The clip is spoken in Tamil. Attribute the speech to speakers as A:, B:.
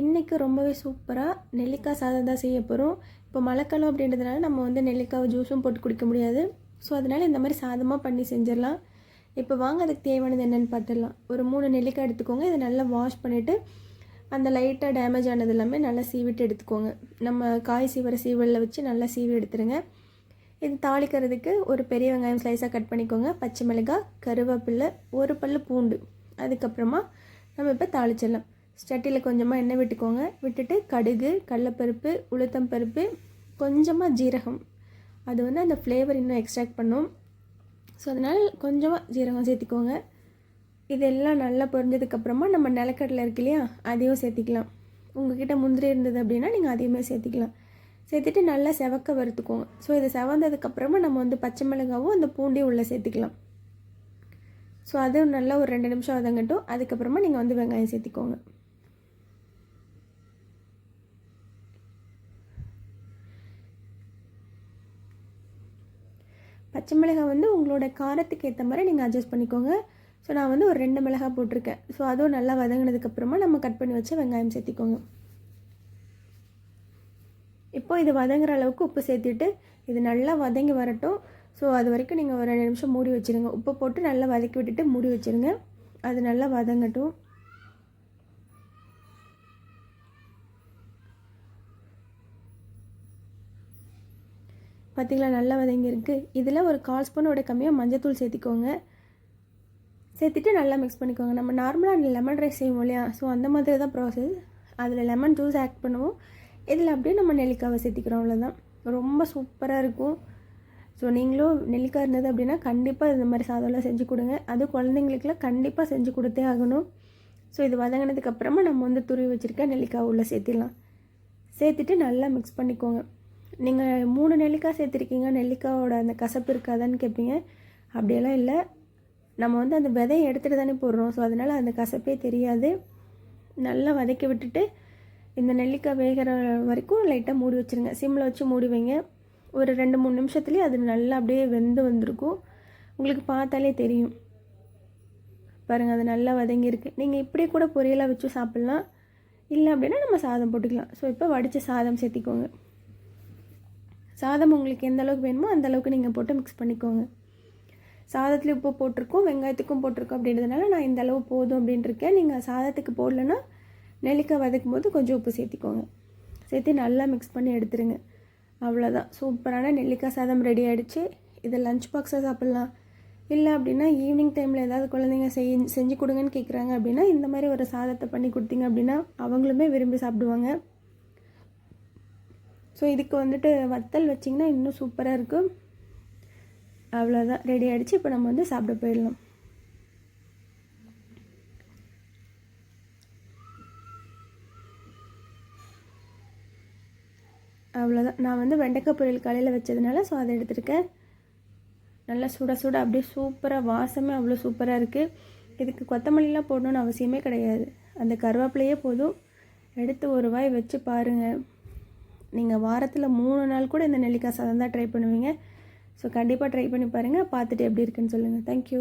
A: இன்றைக்கி ரொம்பவே சூப்பராக நெல்லிக்காய் சாதம் தான் செய்ய போகிறோம் இப்போ மழைக்காலம் அப்படின்றதுனால நம்ம வந்து நெல்லிக்காய் ஜூஸும் போட்டு குடிக்க முடியாது. ஸோ அதனால் இந்த மாதிரி சாதமாக பண்ணி செஞ்சிடலாம். இப்போ வாங்க அதுக்கு தேவையானது என்னென்னு பார்த்துடலாம். ஒரு மூணு நெல்லிக்காய் எடுத்துக்கோங்க. இதை நல்லா வாஷ் பண்ணிவிட்டு அந்த லைட்டாக டேமேஜ் ஆனது எல்லாமே நல்லா சீவிட்டு எடுத்துக்கோங்க. நம்ம காய் சீவர சீவலில் வச்சு நல்லா சீவி எடுத்துருங்க. இது தாளிக்கிறதுக்கு ஒரு பெரிய வெங்காயம் ஸ்லைஸாக கட் பண்ணிக்கோங்க. பச்சை மிளகாய் கருவேப்பில்லை ஒரு பல் பூண்டு. அதுக்கப்புறமா நம்ம இப்போ தாளிச்சிடலாம். சட்டியில் கொஞ்சமாக எண்ணெய் விட்டுக்கோங்க. விட்டுட்டு கடுகு கடலப்பருப்பு உளுத்தம் பருப்பு கொஞ்சமாக ஜீரகம். அது வந்து அந்த ஃப்ளேவர் இன்னும் எக்ஸ்ட்ராக்ட் பண்ணும். ஸோ அதனால் கொஞ்சமாக ஜீரகம் சேர்த்திக்கோங்க. இதெல்லாம் நல்லா பொரிஞ்சதுக்கப்புறமா நம்ம நிலக்கடலை இருக்கு இல்லையா அதையும் சேர்த்திக்கலாம். உங்ககிட்ட முந்திரி இருந்தது அப்படின்னா நீங்கள் அதையுமே சேர்த்திக்கலாம். சேர்த்துட்டு நல்லா செவக்க வறுத்துக்கோங்க. ஸோ இது செவந்ததுக்கப்புறமா நம்ம வந்து பச்சை மிளகாவும் அந்த பூண்டையும் உள்ளே சேர்த்திக்கலாம். ஸோ அதுவும் நல்லா ஒரு ரெண்டு நிமிஷம் வதங்கட்டும். அதுக்கப்புறமா நீங்கள் வந்து வெங்காயம் சேர்த்திக்கோங்க. பச்சை மிளகாய் வந்து உங்களோட காரத்துக்கு ஏற்ற மாதிரி நீங்கள் அட்ஜஸ்ட் பண்ணிக்கோங்க. ஸோ நான் வந்து ஒரு ரெண்டு மிளகாய் போட்டிருக்கேன். ஸோ அதுவும் நல்லா வதங்கினதுக்கப்புறமா நம்ம கட் பண்ணி வச்ச வெங்காயம் சேர்த்திக்கோங்க. இப்போ இது வதங்குற அளவுக்கு உப்பு சேர்த்துட்டு இது நல்லா வதங்கி வரட்டும். ஸோ அது வரைக்கும் நீங்கள் ஒரு ரெண்டு நிமிஷம் மூடி வச்சுருங்க. உப்பு போட்டு நல்லா வதக்கி விட்டுட்டு மூடி வச்சுருங்க. அது நல்லா வதங்கட்டும். பார்த்திங்களா நல்லா வதங்கியிருக்கு. இதில் ஒரு கால் ஸ்பூனோட கம்மியாக மஞ்சத்தூள் சேர்த்திக்கோங்க. சேர்த்துட்டு நல்லா மிக்ஸ் பண்ணிக்கோங்க. நம்ம நார்மலாக லெமன் ரைஸ் செய்வோம் இல்லையா? ஸோ அந்த மாதிரி தான் ப்ராசஸ் அதில் லெமன் ஜூஸ் ஆட் பண்ணுவோம். இதில் அப்படியே நம்ம நெல்லிக்காவை சேர்த்திக்கிறோம். அவ்வளோதான் ரொம்ப சூப்பராக இருக்கும். ஸோ நீங்களும் நெல்லிக்காய் இருந்தது அப்படின்னா கண்டிப்பாக இந்த மாதிரி சாதம்லாம் செஞ்சு கொடுங்க. அது குழந்தைங்களுக்குலாம் கண்டிப்பாக செஞ்சு கொடுத்தே ஆகணும். ஸோ இது வதங்கினதுக்கப்புறமா நம்ம வந்து துருவி வச்சுருக்க நெல்லிக்காய் உள்ளே சேர்த்திடலாம். சேர்த்துட்டு நல்லா மிக்ஸ் பண்ணிக்கோங்க. நீங்கள் மூணு நெல்லிக்காய் சேர்த்துருக்கீங்க நெல்லிக்காயோட அந்த கசப்பு இருக்காதான்னு கேட்பீங்க அப்படியெல்லாம் இல்லை. நம்ம வந்து அந்த விதையை எடுத்துகிட்டு தானே போடுறோம். ஸோ அதனால் அந்த கசப்பே தெரியாது. நல்லா வதக்கி விட்டுட்டு இந்த நெல்லிக்காய் வேகிற வரைக்கும் லைட்டாக மூடி வச்சுருங்க. சிம்மில் வச்சு மூடி வைங்க ஒரு ரெண்டு மூணு நிமிஷத்துலேயே அது நல்லா அப்படியே வெந்து வந்திருக்கும். உங்களுக்கு பார்த்தாலே தெரியும். பாருங்கள் அது நல்லா வதங்கியிருக்கு. நீங்கள் இப்படியே கூட பொரியலாக வச்சு சாப்பிட்லாம். இல்லை அப்படின்னா நம்ம சாதம் போட்டுக்கலாம். ஸோ இப்போ வடித்த சாதம் சேர்த்திக்கோங்க. சாதம் உங்களுக்கு எந்த அளவுக்கு வேணுமோ அந்த அளவுக்கு நீங்கள் போட்டு மிக்ஸ் பண்ணிக்கோங்க. சாதத்துலேயும் உப்பு போட்டிருக்கோம் வெங்காயத்துக்கும் போட்டிருக்கோம் அப்படின்றதுனால நான் இந்த அளவு போதும் அப்படின்ட்டுருக்கேன் நீங்கள் சாதத்துக்கு போடலன்னா நெல்லிக்காய் வதக்கும் போது கொஞ்சம் உப்பு சேர்த்திக்கோங்க. சேர்த்து நல்லா மிக்ஸ் பண்ணி எடுத்துருங்க. அவ்வளோதான் சூப்பரான நெல்லிக்காய் சாதம் ரெடி ஆகிடுச்சு இதை லஞ்ச் பாக்ஸாக சாப்பிட்லாம். இல்லை அப்படின்னா ஈவினிங் டைமில் ஏதாவது குழந்தைங்க செய் செஞ்சு கொடுங்கன்னு கேட்குறாங்க அப்படின்னா இந்த மாதிரி ஒரு சாதத்தை பண்ணி கொடுத்தீங்க அப்படின்னா அவங்களுமே விரும்பி சாப்பிடுவாங்க. ஸோ இதுக்கு வந்துட்டு வத்தல் வச்சிங்கன்னா இன்னும் சூப்பராக இருக்கும். அவ்வளோதான் ரெடி ஆகிடுச்சு இப்போ நம்ம வந்து சாப்பிட போயிடலாம். அவ்வளோதான் நான் வந்து வெண்டைக்காய் பொரியல் காலையில் வச்சதுனால ஸோ அதை எடுத்துருக்கேன். நல்லா சுட சுட அப்படியே சூப்பராக வாசமே அவ்வளோ சூப்பராக இருக்குது இதுக்கு கொத்தமல்லிலாம் போடணுன்னு அவசியமே கிடையாது. அந்த கருவேப்பிலையே போதும். எடுத்து ஒரு வாய் வச்சு பாருங்கள் நீங்கள் வாரத்தில் மூணு நாள் கூட இந்த நெல்லிக்காய் சாதம் தான் ட்ரை பண்ணுவீங்க. ஸோ கண்டிப்பாக ட்ரை பண்ணி பாருங்கள் பார்த்துட்டு எப்படி இருக்குன்னு சொல்லுங்கள் தேங்க்யூ